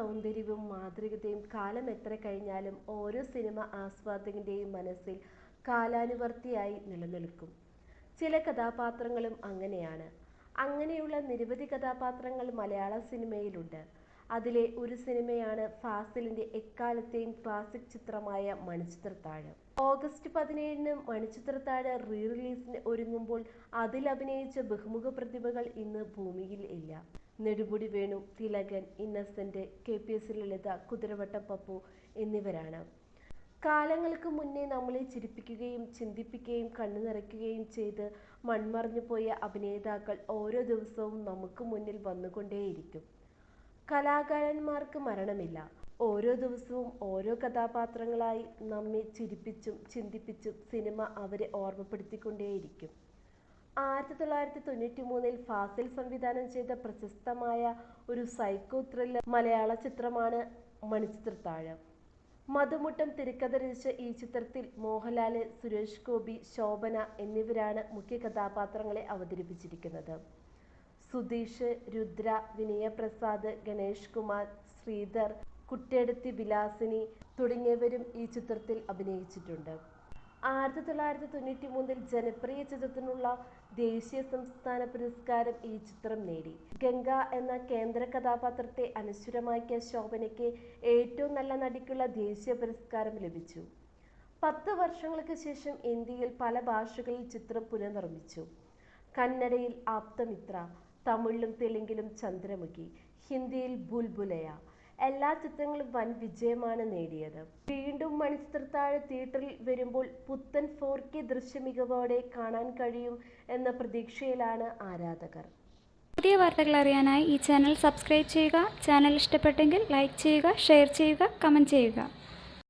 സൗന്ദര്യവും മാതൃകതയും കാലം എത്ര കഴിഞ്ഞാലും ഓരോ സിനിമ ആസ്വാദകന്റെയും മനസ്സിൽ കാലാനുവർത്തിയായി നിലനിൽക്കും. ചില കഥാപാത്രങ്ങളും അങ്ങനെയാണ്. അങ്ങനെയുള്ള നിരവധി കഥാപാത്രങ്ങൾ മലയാള സിനിമയിലുണ്ട്. അതിലെ ഒരു സിനിമയാണ് ഫാസിലിന്റെ എക്കാലത്തെയും ക്ലാസിക് ചിത്രമായ മണിച്ചിത്രത്താഴ്. ഓഗസ്റ്റ് പതിനേഴിന് മണിച്ചിത്രത്താഴ് റീ റിലീസിന് ഒരുങ്ങുമ്പോൾ അതിൽ അഭിനയിച്ച ബഹുമുഖ പ്രതിഭകൾ ഇന്ന് ഭൂമിയിൽ ഇല്ല. Nedumudi Venu Thilakan Innocent K P S Lalitha Kuthiravattam Pappu എന്നിവരാണ്. കാലങ്ങൾക്ക് മുന്നേ നമ്മളെ ചിരിപ്പിക്കുകയും ചിന്തിപ്പിക്കുകയും കണ്ണു നിറയ്ക്കുകയും ചെയ്ത് മൺമറഞ്ഞു പോയ അഭിനേതാക്കൾ ഓരോ ദിവസവും നമുക്ക് മുന്നിൽ വന്നുകൊണ്ടേയിരിക്കും. കലാകാരന്മാർക്ക് മരണമില്ല. ഓരോ ദിവസവും ഓരോ കഥാപാത്രങ്ങളായി നമ്മെ ചിരിപ്പിച്ചും ചിന്തിപ്പിച്ചും സിനിമ അവരെ ഓർമ്മപ്പെടുത്തിക്കൊണ്ടേയിരിക്കും. ആയിരത്തി തൊള്ളായിരത്തി തൊണ്ണൂറ്റി മൂന്നിൽ ഫാസിൽ സംവിധാനം ചെയ്ത പ്രശസ്തമായ ഒരു സൈക്കോ ത്രില്ലർ മലയാള ചിത്രമാണ് മണിച്ചിത്രത്താഴ്. മധുമുട്ടം തിരക്കഥ രചിച്ച ഈ ചിത്രത്തിൽ മോഹൻലാൽ സുരേഷ് ഗോപി ശോഭന എന്നിവരാണ് മുഖ്യ കഥാപാത്രങ്ങളെ അവതരിപ്പിച്ചിരിക്കുന്നത്. സുധീഷ് രുദ്ര വിനയപ്രസാദ് ഗണേഷ് കുമാർ ശ്രീധർ കുട്ടിയടത്തി ബിലാസിനി തുടങ്ങിയവരും ഈ ചിത്രത്തിൽ അഭിനയിച്ചിട്ടുണ്ട്. ആയിരത്തി തൊള്ളായിരത്തി തൊണ്ണൂറ്റി മൂന്നിൽ ജനപ്രിയ ചിത്രത്തിനുള്ള ദേശീയ സംസ്ഥാന പുരസ്കാരം ഈ ചിത്രം നേടി. ഗംഗ എന്ന കേന്ദ്ര കഥാപാത്രത്തെ അനശ്വരമാക്കിയ ശോഭനയ്ക്ക് ഏറ്റവും നല്ല നടിക്കുള്ള ദേശീയ പുരസ്കാരം ലഭിച്ചു. പത്ത് വർഷങ്ങൾക്ക് ശേഷം ഇന്ത്യയിൽ പല ഭാഷകളിൽ ചിത്രം പുനർനിർമ്മിച്ചു. കന്നഡയിൽ ആപ്തമിത്ര തമിഴിലും തെലുങ്കിലും ചന്ദ്രമുഖി ഹിന്ദിയിൽ ബുൽബുലയ. എല്ലാ ചിത്രങ്ങളും വൻ വിജയമാണ് നേടിയത്. വീണ്ടും മണിച്ചിത്രത്താഴ് തിയേറ്ററിൽ വരുമ്പോൾ പുത്തൻ ഫോർ കെ ദൃശ്യമികവോടെ കാണാൻ കഴിയും എന്ന പ്രതീക്ഷയിലാണ് ആരാധകർ. പുതിയ വാർത്തകൾ അറിയാനായി ഈ ചാനൽ സബ്സ്ക്രൈബ് ചെയ്യുക. ചാനൽ ഇഷ്ടപ്പെട്ടെങ്കിൽ ലൈക്ക് ചെയ്യുക ഷെയർ ചെയ്യുക കമന്റ് ചെയ്യുക.